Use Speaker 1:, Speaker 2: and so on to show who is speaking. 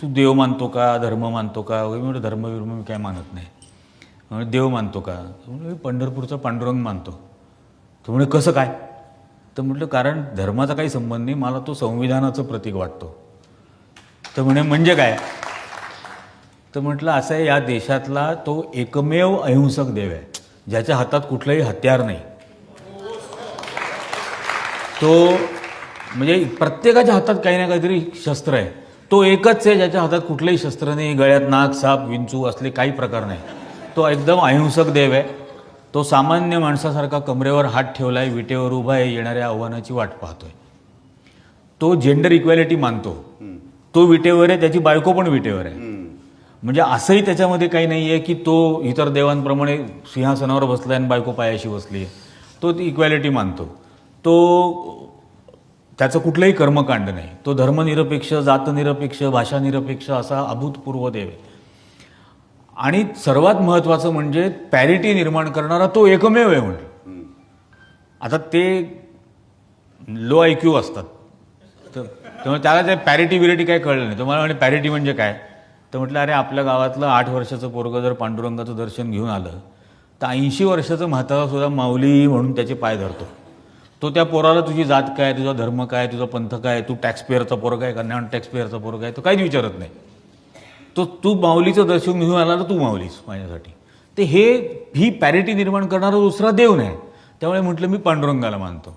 Speaker 1: तू देव मानतो का धर्म मानतो का? वगैरे मी धर्म विर्म मी काय मानत नाही. देव मानतो का? तर पंढरपूरचा पांडुरंग मानतो. तो म्हणे कसं काय? तर म्हटलं कारण धर्माचा काही संबंध नाही मला तो संविधानाचं प्रतीक वाटतो. तर म्हणे म्हणजे काय? तर म्हटलं असं आहे या देशातला तो एकमेव अहिंसक देव आहे ज्याच्या हातात कुठलंही हत्यार नाही. तो म्हणजे प्रत्येकाच्या हातात काही ना काहीतरी शस्त्र आहे. तो एकच आहे ज्याच्या हातात कुठलंही शस्त्र नाही गळ्यात नाग साप विंचू असले काही प्रकार नाही. तो एकदम अहिंसक देव आहे. तो सामान्य माणसासारखा कमरेवर हात ठेवला आहे विटेवर उभा आहे येणाऱ्या आव्हानाची वाट पाहतोय. तो जेंडर इक्वॅलिटी मानतो. तो विटेवर आहे त्याची बायको पण विटेवर आहे. म्हणजे असंही त्याच्यामध्ये काही नाही आहे की तो इतर देवांप्रमाणे सिंहासनावर बसला आणि बायको पायाशी बसली आहे तो ती इक्वॅलिटी मानतो. तो त्याचं कुठलंही कर्मकांड नाही. तो धर्मनिरपेक्ष जातनिरपेक्ष भाषानिरपेक्ष असा अभूतपूर्व देव आहे. आणि सर्वात महत्त्वाचं म्हणजे पॅरिटी निर्माण करणारा तो एकमेव आहे म्हणजे. आता ते लो आय क्यू असतात. तर त्यामुळे त्याला ते पॅरिटी बिरिटी काय कळलं नाही. तुम्हाला म्हणे पॅरिटी म्हणजे काय? तर म्हटलं अरे आपल्या गावातलं आठ वर्षाचं पोरगं जर पांडुरंगाचं दर्शन घेऊन आलं तर ऐंशी वर्षाचं म्हातारा सुद्धा माऊली म्हणून त्याचे पाय धरतो. तो त्या पोराला तुझी जात काय तुझा धर्म काय तुझा पंथ काय तू टॅक्सपेअरचा पोरग आहे का नॉन टॅक्सपेअरचा पोरग आहे तो काहीच विचारत नाही. तो तू माऊलीचं दर्शन घेऊन आला तर तू माऊलीस माझ्यासाठी. ते हे ही पॅरिटी निर्माण करणारा दुसरा देव नाही. त्यामुळे म्हटलं मी पांडुरंगाला मानतो.